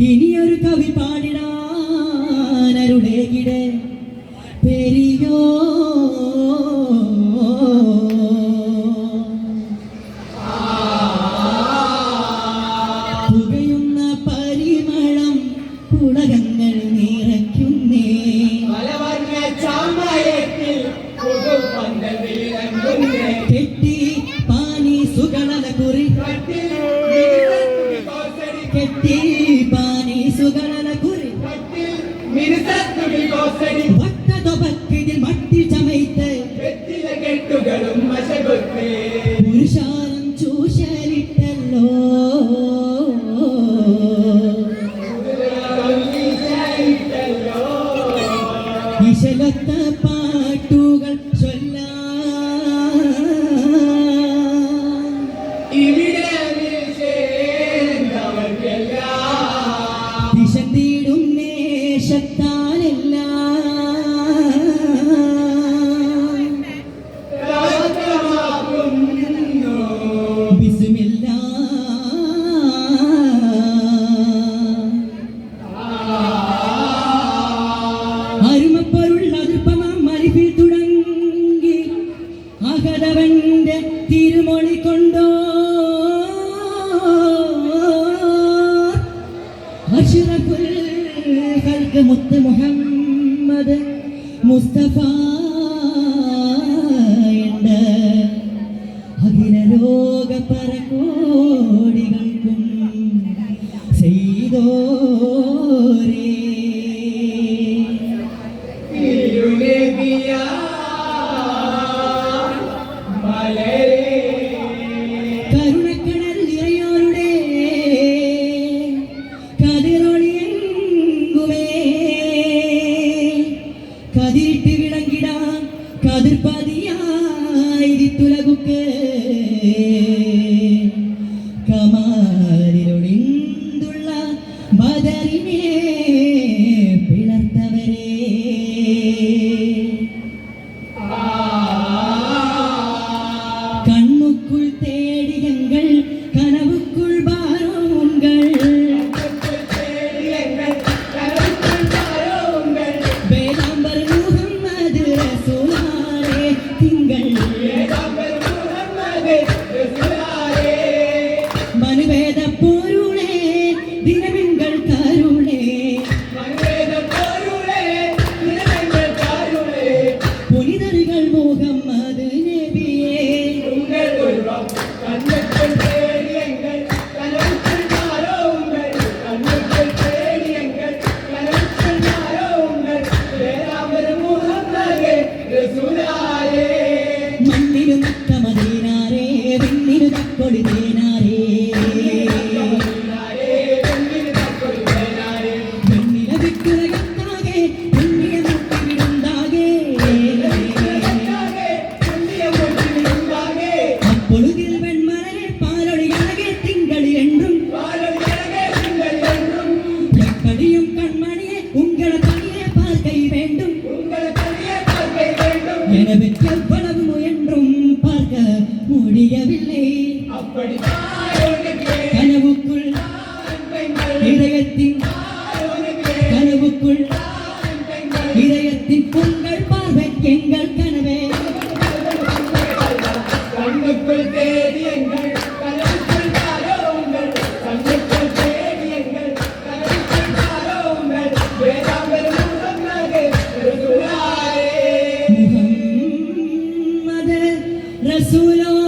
ഇനിയൊരു കവി പാടിടാനരുടെ പേരിയോ Lord said Muhammad Mustafa Jeremy. எனது கற்பனவு என்றும் பார்க்க முடியவில்லை. அப்படி கனவுக்குள் இதயத்தின் கனவுக்குள் இதயத்தின் பொங்கல் பார்வை எங்க Rasulullah.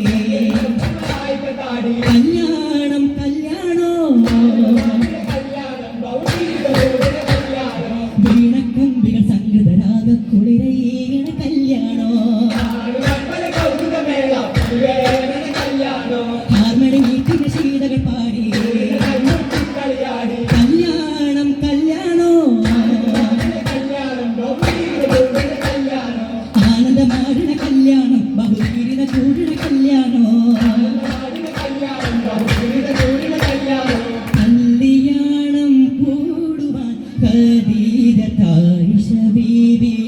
Thì đi.